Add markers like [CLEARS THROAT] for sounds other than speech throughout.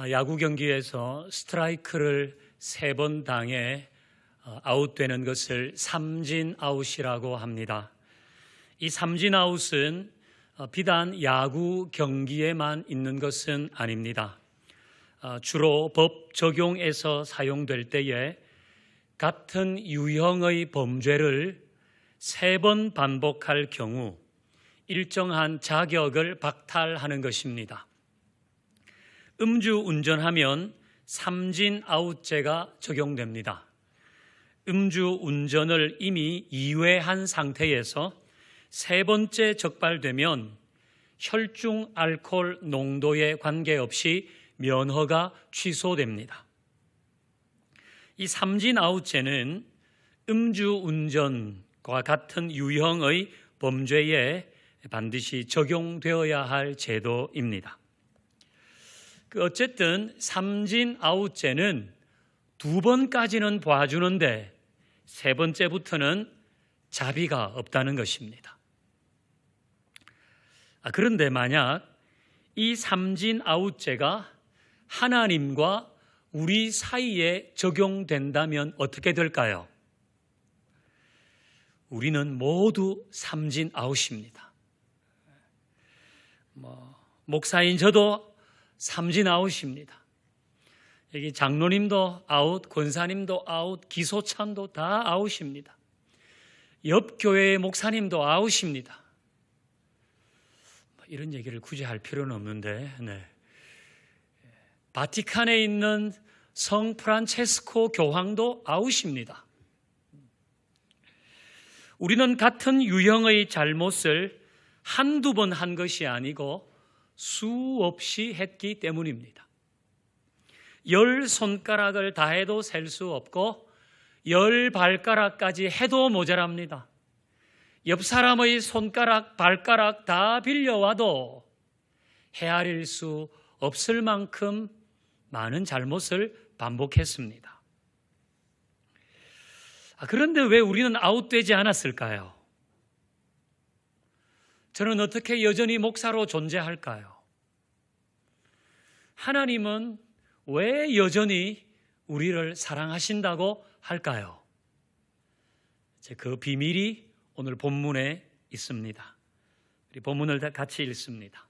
아, 야구 경기에서 스트라이크를 세 번 당해 어, 아웃되는 것을 삼진 아웃이라고 합니다. 이 삼진 아웃은 어, 비단 야구 경기에만 있는 것은 아닙니다. 어, 주로 법 적용에서 사용될 때에 같은 유형의 범죄를 세 번 반복할 경우 일정한 자격을 박탈하는 것입니다. 음주 운전하면 삼진 아웃죄가 적용됩니다. 음주 운전을 이미 2회한 상태에서 세 번째 적발되면 혈중 알코올 농도에 관계없이 면허가 취소됩니다. 이 삼진 아웃죄는 음주 운전과 같은 유형의 범죄에 반드시 적용되어야 할 제도입니다. 그 어쨌든 삼진 아웃죄는 두 번까지는 봐주는데 세 번째부터는 자비가 없다는 것입니다. 아, 그런데 만약 이 삼진 아웃죄가 하나님과 우리 사이에 적용된다면 어떻게 될까요? 우리는 모두 삼진 아웃입니다. 뭐, 목사인 저도 삼진 아웃입니다. 여기 장로님도 아웃, 권사님도 아웃, 기소찬도 다 아웃입니다. 옆 교회의 목사님도 아웃입니다. 뭐 이런 얘기를 굳이 할 필요는 없는데, 네. 바티칸에 있는 성 프란체스코 교황도 아웃입니다. 우리는 같은 유형의 잘못을 한두 번 한 것이 아니고 수없이 했기 때문입니다. 열 손가락을 다 해도 셀 수 없고 열 발가락까지 해도 모자랍니다. 옆 사람의 손가락, 발가락 다 빌려와도 헤아릴 수 없을 만큼 많은 잘못을 반복했습니다. 아, 그런데 왜 우리는 아웃되지 않았을까요? 저는 어떻게 여전히 목사로 존재할까요? 하나님은 왜 여전히 우리를 사랑하신다고 할까요? 그 비밀이 오늘 본문에 있습니다. 우리 본문을 같이 읽습니다.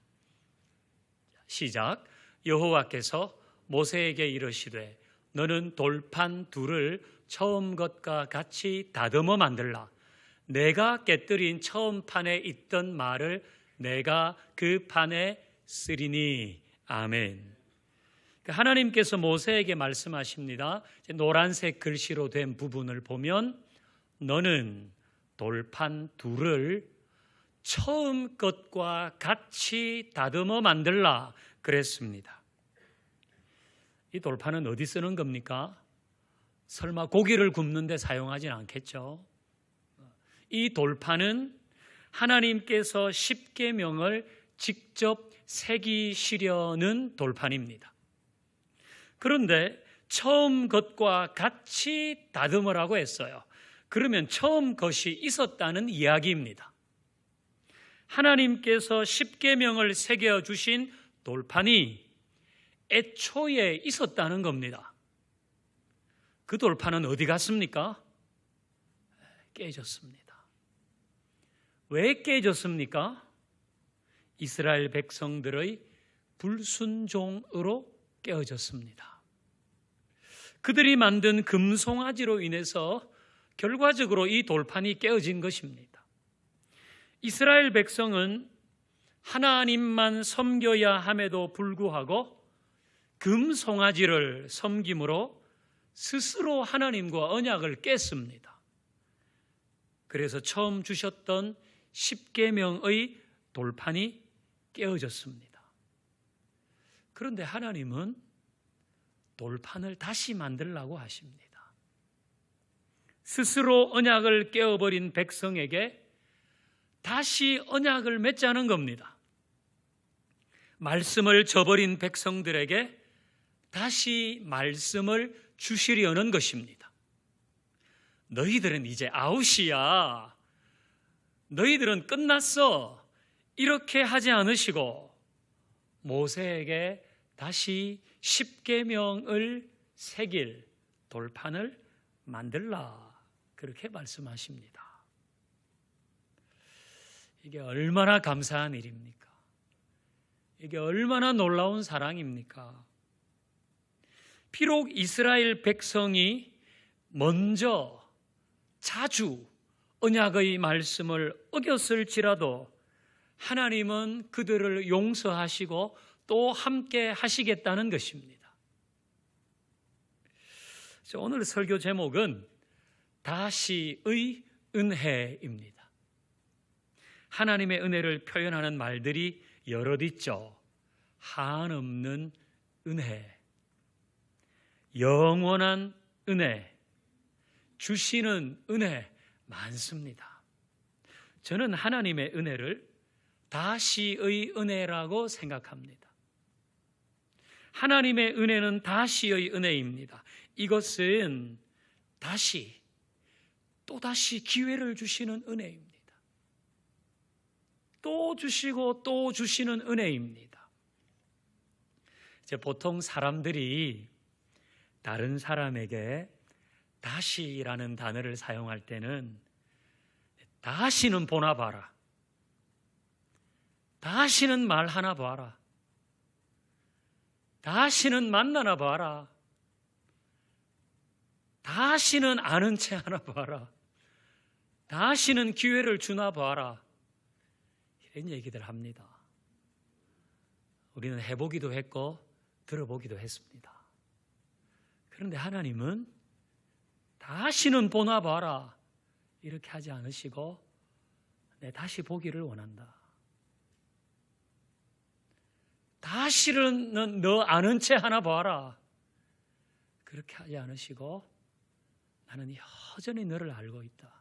시작. 여호와께서 모세에게 이르시되 너는 돌판 둘을 처음 것과 같이 다듬어 만들라. 내가 깨뜨린 처음 판에 있던 말을 내가 그 판에 쓰리니 아멘. 하나님께서 모세에게 말씀하십니다. 노란색 글씨로 된 부분을 보면 너는 돌판 둘을 처음 것과 같이 다듬어 만들라 그랬습니다. 이 돌판은 어디 쓰는 겁니까? 설마 고기를 굽는데 사용하진 않겠죠. 이 돌판은 하나님께서 십계명을 직접 새기시려는 돌판입니다. 그런데 처음 것과 같이 다듬으라고 했어요. 그러면 처음 것이 있었다는 이야기입니다. 하나님께서 십계명을 새겨 주신 돌판이 애초에 있었다는 겁니다. 그 돌판은 어디 갔습니까? 깨졌습니다. 왜 깨졌습니까? 이스라엘 백성들의 불순종으로 깨어졌습니다. 그들이 만든 금송아지로 인해서 결과적으로 이 돌판이 깨어진 것입니다. 이스라엘 백성은 하나님만 섬겨야 함에도 불구하고 금송아지를 섬김으로 스스로 하나님과 언약을 깼습니다. 그래서 처음 주셨던 십계명의 돌판이 깨어졌습니다. 그런데 하나님은 돌판을 다시 만들라고 하십니다. 스스로 언약을 깨어버린 백성에게 다시 언약을 맺자는 겁니다. 말씀을 저버린 백성들에게 다시 말씀을 주시려는 것입니다. 너희들은 이제 아웃이야. 너희들은 끝났어. 이렇게 하지 않으시고 모세에게 다시 십계명을 새길 돌판을 만들라 그렇게 말씀하십니다. 이게 얼마나 감사한 일입니까? 이게 얼마나 놀라운 사랑입니까? 비록 이스라엘 백성이 먼저 자주 언약의 말씀을 어겼을지라도 하나님은 그들을 용서하시고 또 함께 하시겠다는 것입니다. 오늘 설교 제목은 다시의 은혜입니다. 하나님의 은혜를 표현하는 말들이 여럿 있죠. 한없는 은혜, 영원한 은혜, 주시는 은혜 많습니다. 저는 하나님의 은혜를 다시의 은혜라고 생각합니다. 하나님의 은혜는 다시의 은혜입니다. 이것은 다시, 또다시 기회를 주시는 은혜입니다. 또 주시고 또 주시는 은혜입니다. 이제 보통 사람들이 다른 사람에게 다시라는 단어를 사용할 때는 다시는 보나 봐라. 다시는 말 하나 봐라. 다시는 만나나 봐라. 다시는 아는 체 하나 봐라. 다시는 기회를 주나 봐라. 이런 얘기들 합니다. 우리는 해보기도 했고 들어보기도 했습니다. 그런데 하나님은 다시는 보나 봐라. 이렇게 하지 않으시고 내 다시 보기를 원한다. 다시는 너 아는 채 하나 봐라. 그렇게 하지 않으시고 나는 여전히 너를 알고 있다.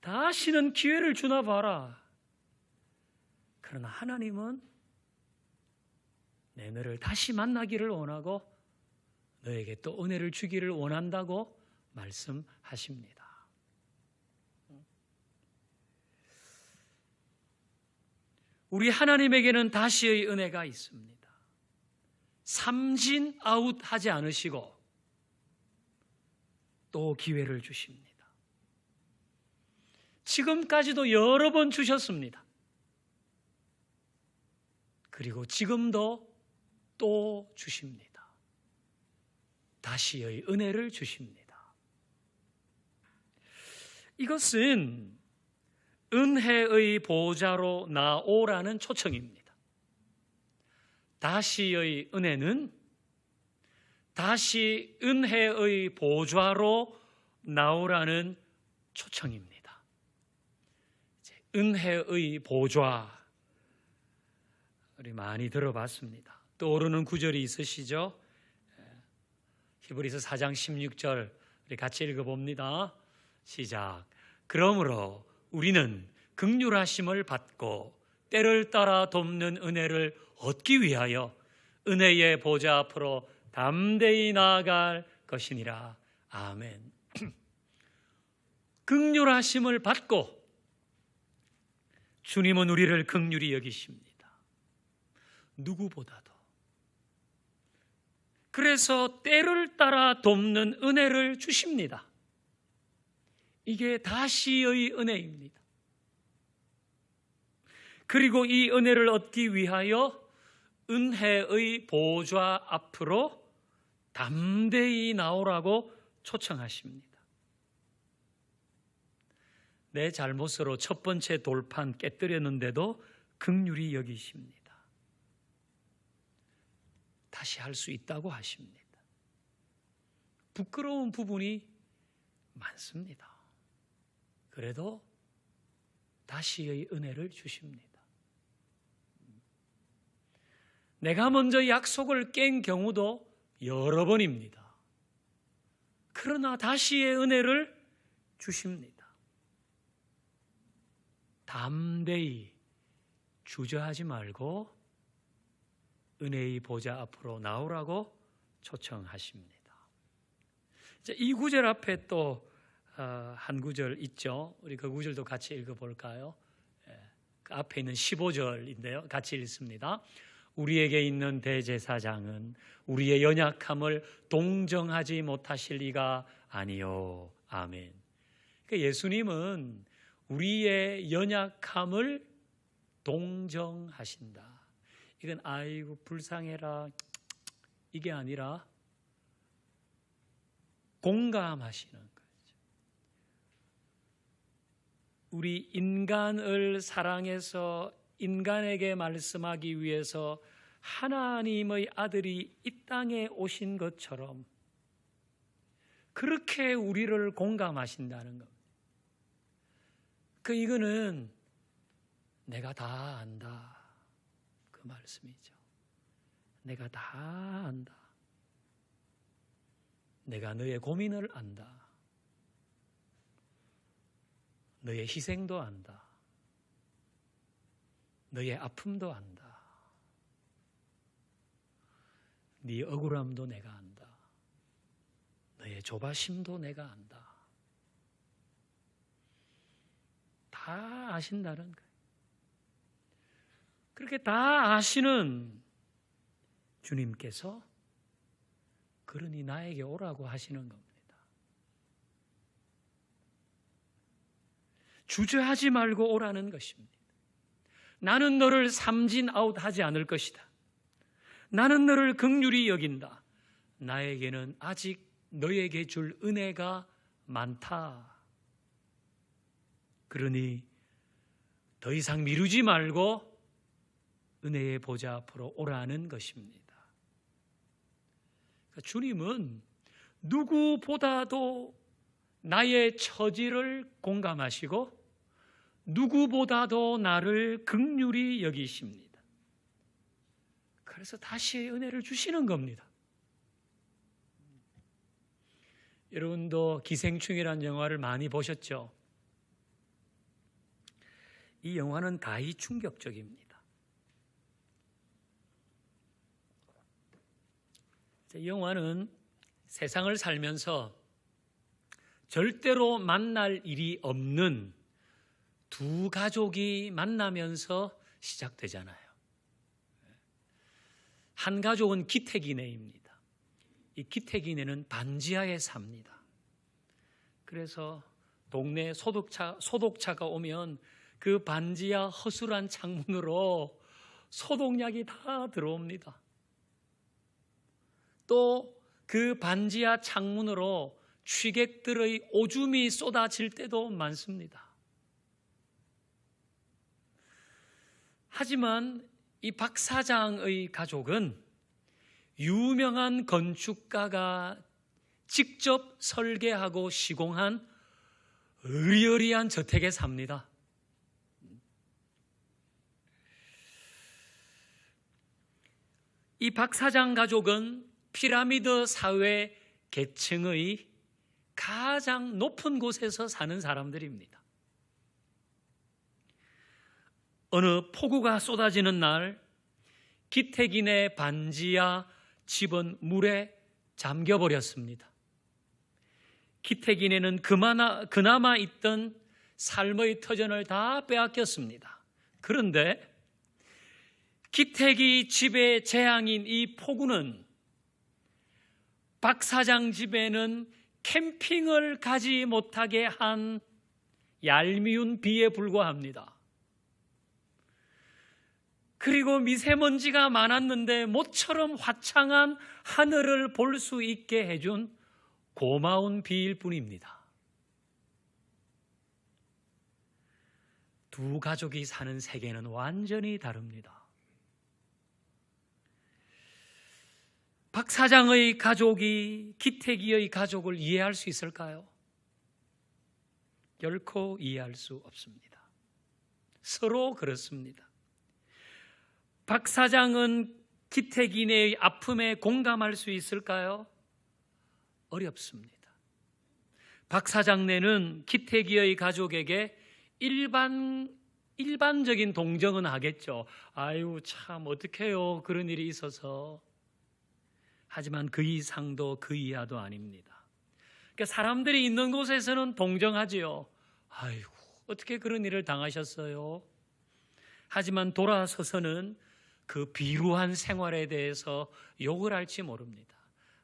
다시는 기회를 주나 봐라. 그러나 하나님은 내 너를 다시 만나기를 원하고 너에게 또 은혜를 주기를 원한다고 말씀하십니다. 우리 하나님에게는 다시의 은혜가 있습니다. 삼진 아웃 하지 않으시고 또 기회를 주십니다. 지금까지도 여러 번 주셨습니다. 그리고 지금도 또 주십니다. 다시의 은혜를 주십니다. 이것은 은혜의 보좌로 나오라는 초청입니다. 다시의 은혜는 다시 은혜의 보좌로 나오라는 초청입니다. 은혜의 보좌 우리 많이 들어봤습니다. 떠오르는 구절이 있으시죠? 히브리서 4장 16절 우리 같이 읽어봅니다. 시작. 그러므로 우리는 극률하심을 받고 때를 따라 돕는 은혜를 얻기 위하여 은혜의 보좌 앞으로 담대히 나아갈 것이니라. 아멘. [CLEARS THROAT] 극률하심을 받고 주님은 우리를 극률히 여기십니다. 누구보다도. 그래서 때를 따라 돕는 은혜를 주십니다. 이게 다시의 은혜입니다. 그리고 이 은혜를 얻기 위하여 은혜의 보좌 앞으로 담대히 나오라고 초청하십니다. 내 잘못으로 첫 번째 돌판 깨뜨렸는데도 극률이 여기십니다. 다시 할 수 있다고 하십니다. 부끄러운 부분이 많습니다. 그래도 다시의 은혜를 주십니다. 내가 먼저 약속을 깬 경우도 여러 번입니다. 그러나 다시의 은혜를 주십니다. 담대히 주저하지 말고 은혜의 보좌 앞으로 나오라고 초청하십니다. 이 구절 앞에 또 한 어, 구절 있죠. 우리 그 구절도 같이 읽어볼까요? 예, 그 앞에 있는 15절인데요. 같이 읽습니다. 우리에게 있는 대제사장은 우리의 연약함을 동정하지 못하실 리가 아니요. 아멘. 그러니까 예수님은 우리의 연약함을 동정하신다. 이건 아이고 불쌍해라 이게 아니라 공감하시는 거죠. 우리 인간을 사랑해서 인간에게 말씀하기 위해서 하나님의 아들이 이 땅에 오신 것처럼 그렇게 우리를 공감하신다는 겁니다. 그 이거는 내가 다 안다. 그 말씀이죠. 내가 다 안다. 내가 너의 고민을 안다. 너의 희생도 안다. 너의 아픔도 안다. 네 억울함도 내가 안다. 너의 조바심도 내가 안다. 다 아신다는 거예요. 그렇게 다 아시는 주님께서 그러니 나에게 오라고 하시는 겁니다. 주저하지 말고 오라는 것입니다. 나는 너를 삼진 아웃하지 않을 것이다. 나는 너를 극률이 여긴다. 나에게는 아직 너에게 줄 은혜가 많다. 그러니 더 이상 미루지 말고 은혜의 보좌 앞으로 오라는 것입니다. 그러니까 주님은 누구보다도 나의 처지를 공감하시고 누구보다도 나를 극률이 여기십니다. 그래서 다시 은혜를 주시는 겁니다. 여러분도 기생충이라는 영화를 많이 보셨죠? 이 영화는 가히 충격적입니다. 이 영화는 세상을 살면서 절대로 만날 일이 없는 두 가족이 만나면서 시작되잖아요. 한 가족은 기택이네입니다. 이 기택이네는 반지하에 삽니다. 그래서 동네 소독차, 소독차가 오면 그 반지하 허술한 창문으로 소독약이 다 들어옵니다. 또 그 반지하 창문으로 취객들의 오줌이 쏟아질 때도 많습니다. 하지만 이 박 사장의 가족은 유명한 건축가가 직접 설계하고 시공한 의리의리한 저택에 삽니다. 이 박 사장 가족은 피라미드 사회 계층의 가장 높은 곳에서 사는 사람들입니다. 어느 폭우가 쏟아지는 날 기택인의 반지하 집은 물에 잠겨 버렸습니다. 기택인에는 그마나, 그나마 있던 삶의 터전을 다 빼앗겼습니다. 그런데 기택이 집의 재앙인 이 폭우는 박 사장 집에는 캠핑을 가지 못하게 한 얄미운 비에 불과합니다. 그리고 미세먼지가 많았는데 모처럼 화창한 하늘을 볼 수 있게 해준 고마운 비일 뿐입니다. 두 가족이 사는 세계는 완전히 다릅니다. 박 사장의 가족이 기태기의 가족을 이해할 수 있을까요? 결코 이해할 수 없습니다. 서로 그렇습니다. 박 사장은 기태기네의 아픔에 공감할 수 있을까요? 어렵습니다. 박 사장네는 기태기의 가족에게 일반 일반적인 동정은 하겠죠. 아유 참 어떡해요 그런 일이 있어서 하지만 그 이상도 그 이하도 아닙니다. 그러니까 사람들이 있는 곳에서는 동정하지요. 아이고, 어떻게 그런 일을 당하셨어요? 하지만 돌아서서는 그 비루한 생활에 대해서 욕을 할지 모릅니다.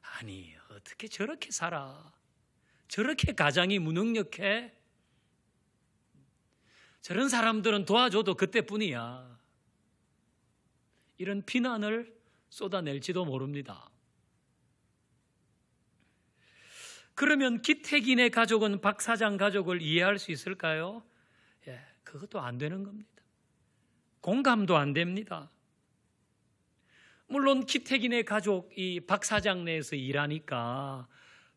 아니, 어떻게 저렇게 살아? 저렇게 가장이 무능력해? 저런 사람들은 도와줘도 그때뿐이야. 이런 비난을 쏟아낼지도 모릅니다. 그러면 기택인의 가족은 박 사장 가족을 이해할 수 있을까요? 예, 그것도 안 되는 겁니다. 공감도 안 됩니다. 물론 기택인의 가족이 박 사장 내에서 일하니까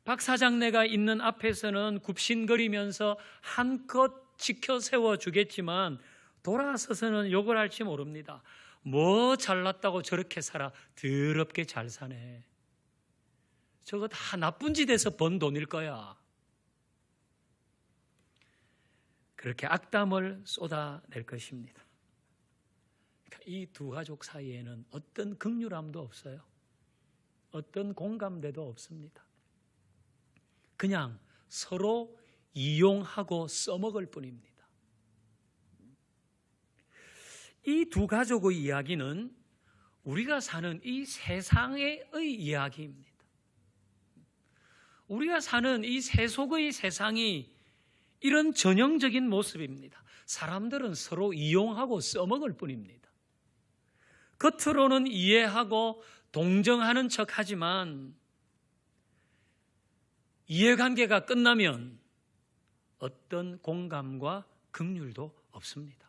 박 사장 내가 있는 앞에서는 굽신거리면서 한껏 지켜 세워 주겠지만 돌아서서는 욕을 할지 모릅니다. 뭐 잘났다고 저렇게 살아 더럽게 잘 사네. 저거 다 나쁜 짓에서 번 돈일 거야. 그렇게 악담을 쏟아낼 것입니다. 이 두 가족 사이에는 어떤 극률함도 없어요. 어떤 공감대도 없습니다. 그냥 서로 이용하고 써먹을 뿐입니다. 이 두 가족의 이야기는 우리가 사는 이 세상의 이야기입니다. 우리가 사는 이 세속의 세상이 이런 전형적인 모습입니다. 사람들은 서로 이용하고 써먹을 뿐입니다. 겉으로는 이해하고 동정하는 척 하지만 이해관계가 끝나면 어떤 공감과 긍휼도 없습니다.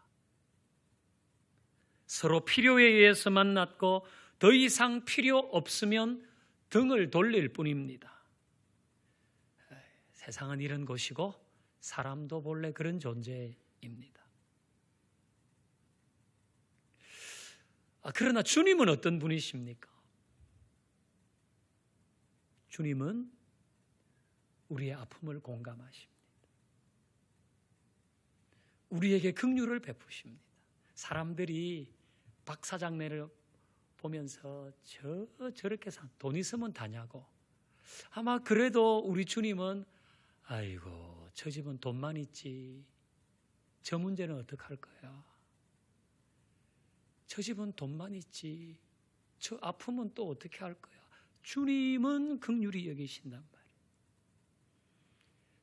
서로 필요에 의해서 만났고 더 이상 필요 없으면 등을 돌릴 뿐입니다. 세상은 이런 곳이고 사람도 본래 그런 존재입니다. 아, 그러나 주님은 어떤 분이십니까? 주님은 우리의 아픔을 공감하십니다. 우리에게 긍휼을 베푸십니다. 사람들이 박 사장네를 보면서 저 저렇게 산, 돈 있으면 다냐고. 아마 그래도 우리 주님은 아이고 저 집은 돈만 있지. 저 문제는 어떡할 거야? 저 집은 돈만 있지. 저 아픔은 또 어떻게 할 거야? 주님은 긍휼히 여기신단 말이에요.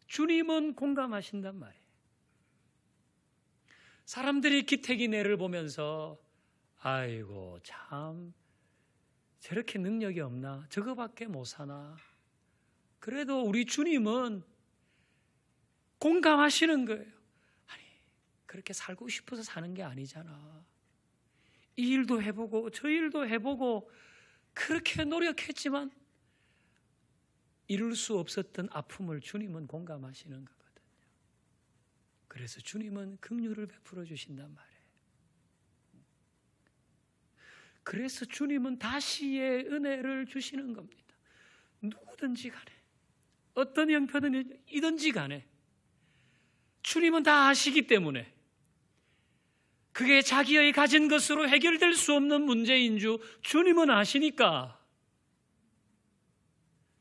주님은 공감하신단 말이에요. 사람들이 기택이네를 보면서 아이고 참 저렇게 능력이 없나 저거밖에 못 사나 그래도 우리 주님은 공감하시는 거예요 아니 그렇게 살고 싶어서 사는 게 아니잖아 이 일도 해보고 저 일도 해보고 그렇게 노력했지만 이룰 수 없었던 아픔을 주님은 공감하시는 거거든요 그래서 주님은 긍휼을 베풀어 주신단 말이에요 그래서 주님은 다시의 은혜를 주시는 겁니다. 누구든지 간에 어떤 형편이든지 간에 주님은 다 아시기 때문에 그게 자기의 가진 것으로 해결될 수 없는 문제인 줄 주님은 아시니까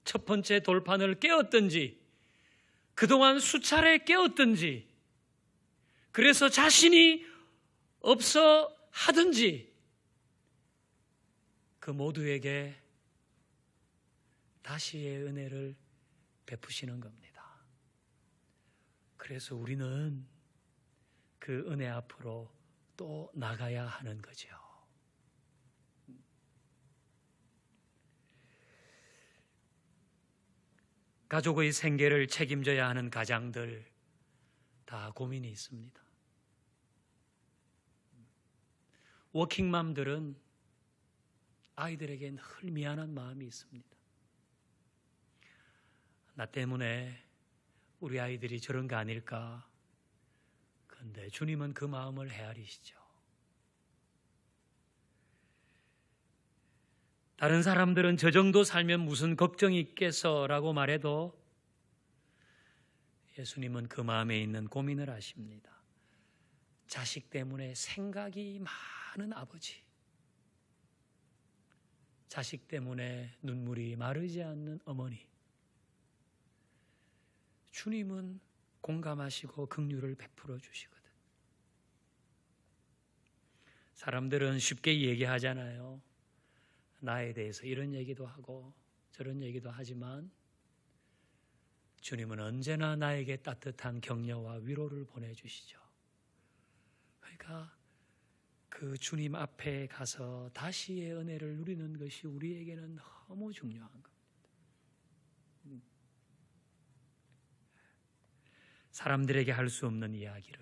첫 번째 돌판을 깨었든지 그동안 수차례 깨었든지 그래서 자신이 없어 하든지 그 모두에게 다시의 은혜를 베푸시는 겁니다. 그래서 우리는 그 은혜 앞으로 또 나가야 하는 거죠. 가족의 생계를 책임져야 하는 가장들 다 고민이 있습니다. 워킹맘들은 아이들에게 늘 미안한 마음이 있습니다. 나 때문에 우리 아이들이 저런 거 아닐까? 근데 주님은 그 마음을 헤아리시죠. 다른 사람들은 저 정도 살면 무슨 걱정이 있겠어라고 말해도 예수님은 그 마음에 있는 고민을 아십니다. 자식 때문에 생각이 많은 아버지. 자식 때문에 눈물이 마르지 않는 어머니. 주님은 공감하시고 긍휼을 베풀어 주시거든. 사람들은 쉽게 얘기하잖아요. 나에 대해서 이런 얘기도 하고 저런 얘기도 하지만 주님은 언제나 나에게 따뜻한 격려와 위로를 보내주시죠. 그러니까 그 주님 앞에 가서 다시의 은혜를 누리는 것이 우리에게는 너무 중요한 겁니다. 사람들에게 할 수 없는 이야기를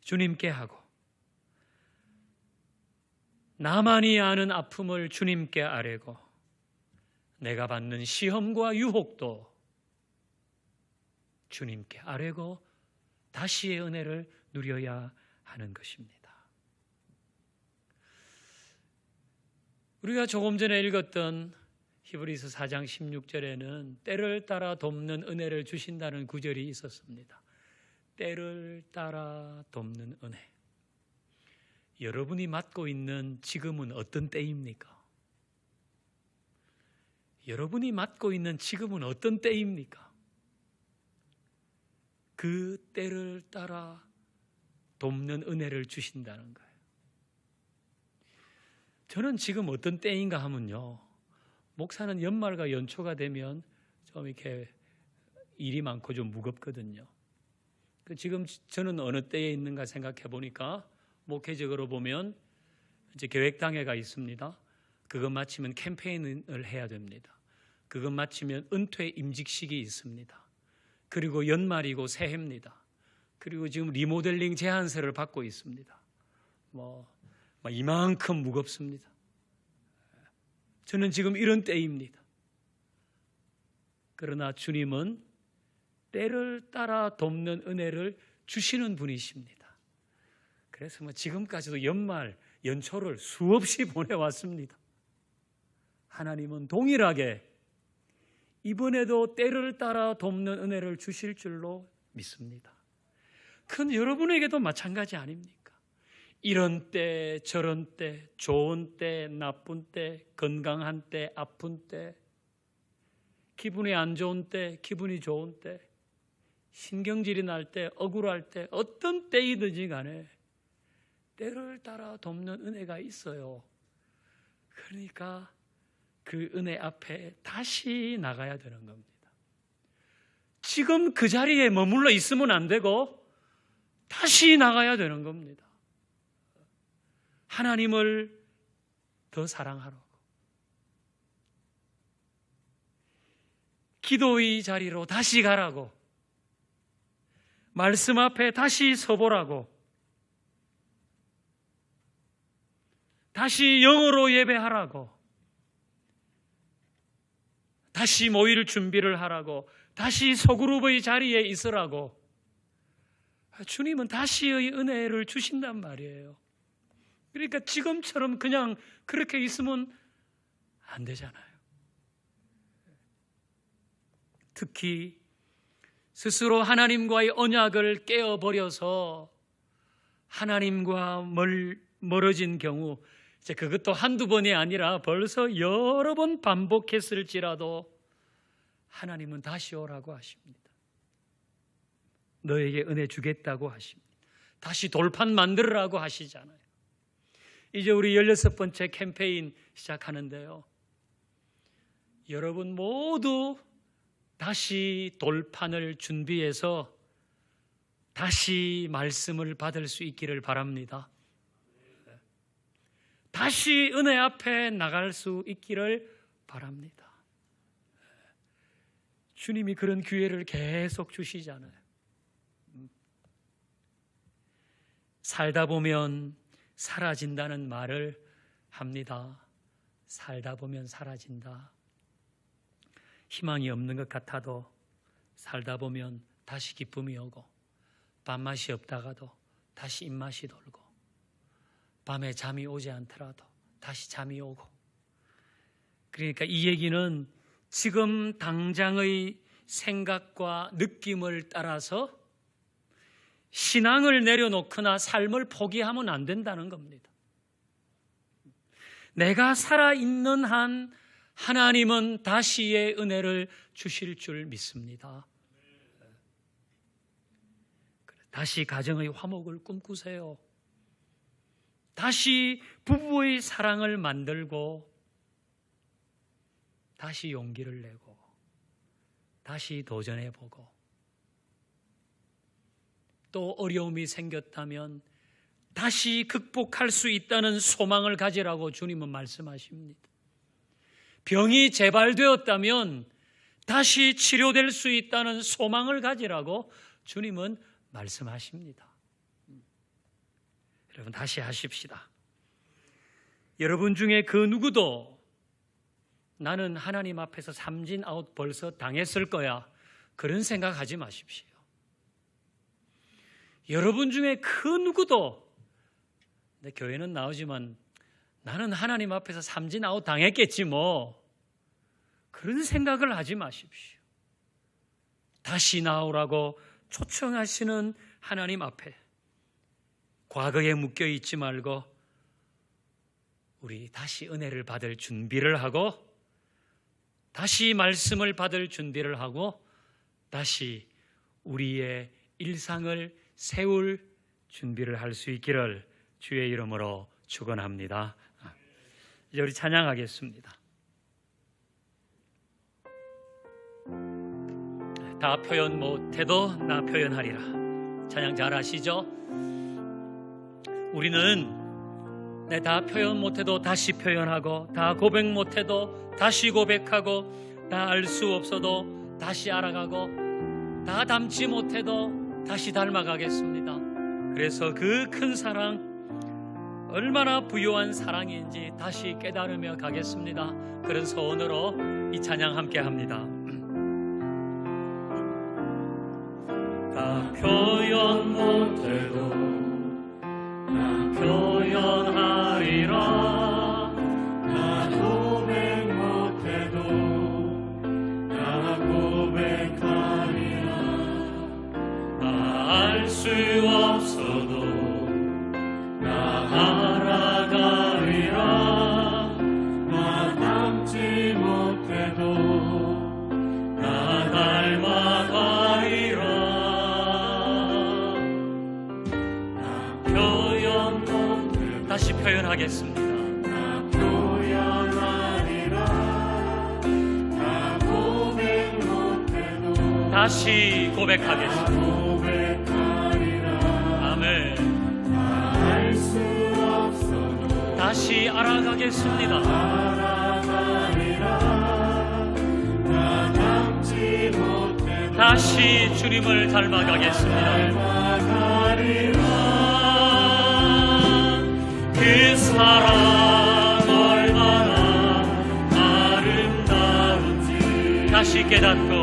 주님께 하고 나만이 아는 아픔을 주님께 아뢰고 내가 받는 시험과 유혹도 주님께 아뢰고 다시의 은혜를 누려야 하는 것입니다. 우리가 조금 전에 읽었던 히브리서 4장 16절에는 때를 따라 돕는 은혜를 주신다는 구절이 있었습니다. 때를 따라 돕는 은혜. 여러분이 맡고 있는 지금은 어떤 때입니까? 여러분이 맡고 있는 지금은 어떤 때입니까? 그 때를 따라 돕는 은혜를 주신다는 거예요. 저는 지금 어떤 때인가 하면요. 목사는 연말과 연초가 되면 좀 이렇게 일이 많고 좀 무겁거든요. 그 지금 저는 어느 때에 있는가 생각해 보니까 목회적으로 보면 이제 계획당회가 있습니다. 그것 마치면 캠페인을 해야 됩니다. 그것 마치면 은퇴 임직식이 있습니다. 그리고 연말이고 새해입니다. 그리고 지금 리모델링 제안서를 받고 있습니다. 뭐, 뭐 이만큼 무겁습니다. 저는 지금 이런 때입니다. 그러나 주님은 때를 따라 돕는 은혜를 주시는 분이십니다. 그래서 뭐 지금까지도 연말, 연초를 수없이 보내왔습니다. 하나님은 동일하게 이번에도 때를 따라 돕는 은혜를 주실 줄로 믿습니다. 큰 여러분에게도 마찬가지 아닙니까? 이런 때, 저런 때, 좋은 때, 나쁜 때, 건강한 때, 아픈 때, 기분이 안 좋은 때, 기분이 좋은 때, 신경질이 날 때, 억울할 때, 어떤 때이든지 간에 때를 따라 돕는 은혜가 있어요. 그러니까 그 은혜 앞에 다시 나가야 되는 겁니다. 지금 그 자리에 머물러 있으면 안 되고 다시 나가야 되는 겁니다. 하나님을 더 사랑하라고. 기도의 자리로 다시 가라고. 말씀 앞에 다시 서보라고. 다시 영어로 예배하라고. 다시 모일 준비를 하라고. 다시 소그룹의 자리에 있으라고. 주님은 다시의 은혜를 주신단 말이에요. 그러니까 지금처럼 그냥 그렇게 있으면 안 되잖아요. 특히 스스로 하나님과의 언약을 깨어버려서 하나님과 멀, 멀어진 경우 이제 그것도 한두 번이 아니라 벌써 여러 번 반복했을지라도 하나님은 다시 오라고 하십니다. 너에게 은혜 주겠다고 하십니다. 다시 돌판 만들으라고 하시잖아요. 이제 우리 16번째 캠페인 시작하는데요. 여러분 모두 다시 돌판을 준비해서 다시 말씀을 받을 수 있기를 바랍니다. 다시 은혜 앞에 나갈 수 있기를 바랍니다. 주님이 그런 기회를 계속 주시잖아요. 살다 보면 사라진다는 말을 합니다. 살다 보면 사라진다. 희망이 없는 것 같아도 살다 보면 다시 기쁨이 오고 밥맛이 없다가도 다시 입맛이 돌고 밤에 잠이 오지 않더라도 다시 잠이 오고 그러니까 이 얘기는 지금 당장의 생각과 느낌을 따라서 신앙을 내려놓거나 삶을 포기하면 안 된다는 겁니다. 내가 살아있는 한 하나님은 다시의 은혜를 주실 줄 믿습니다. 다시 가정의 화목을 꿈꾸세요. 다시 부부의 사랑을 만들고 다시 용기를 내고 다시 도전해 보고 또 어려움이 생겼다면 다시 극복할 수 있다는 소망을 가지라고 주님은 말씀하십니다. 병이 재발되었다면 다시 치료될 수 있다는 소망을 가지라고 주님은 말씀하십니다. 여러분 다시 하십시다. 여러분 중에 그 누구도 나는 하나님 앞에서 삼진 아웃 벌써 당했을 거야. 그런 생각하지 마십시오. 여러분 중에 그 누구도 내 교회는 나오지만 나는 하나님 앞에서 삼진 아웃 당했겠지 뭐. 그런 생각을 하지 마십시오. 다시 나오라고 초청하시는 하나님 앞에 과거에 묶여 있지 말고 우리 다시 은혜를 받을 준비를 하고 다시 말씀을 받을 준비를 하고 다시 우리의 일상을 세울 준비를 할 수 있기를 주의 이름으로 축원합니다. 이제 우리 찬양하겠습니다. 다 표현 못해도 나 표현하리라. 찬양 잘 아시죠? 우리는 내 다 표현 못해도 다시 표현하고 다 고백 못해도 다시 고백하고 다 알 수 없어도 다시 알아가고 다 담지 못해도 다시 닮아가겠습니다. 그래서 그 큰 사랑 얼마나 부유한 사랑인지 다시 깨달으며 가겠습니다. 그런 소원으로 이 찬양 함께 합니다. 다 표현 못해도 나 다시 고백하겠습니다. 아멘. 다시 알아가겠습니다. 다시 주님을 닮아가겠습니다. 그 사랑 얼마나 아름다운지 다시 깨닫고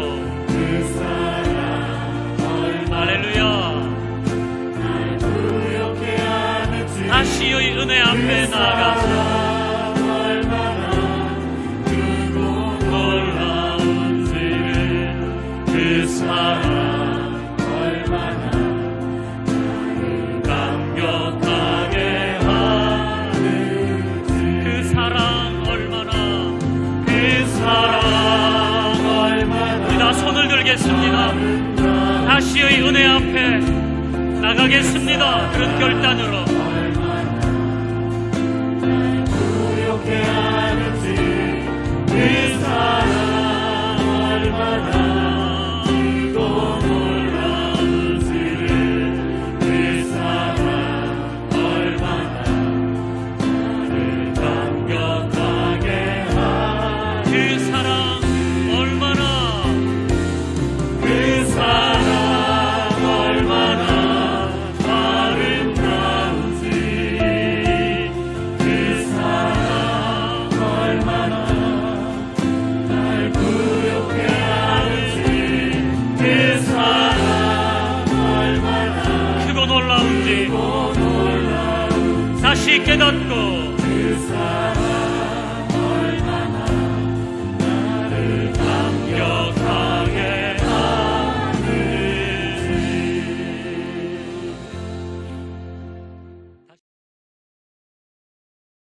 손을 들겠습니다. 다시의 은혜 앞에 나가겠습니다. 그런 결단으로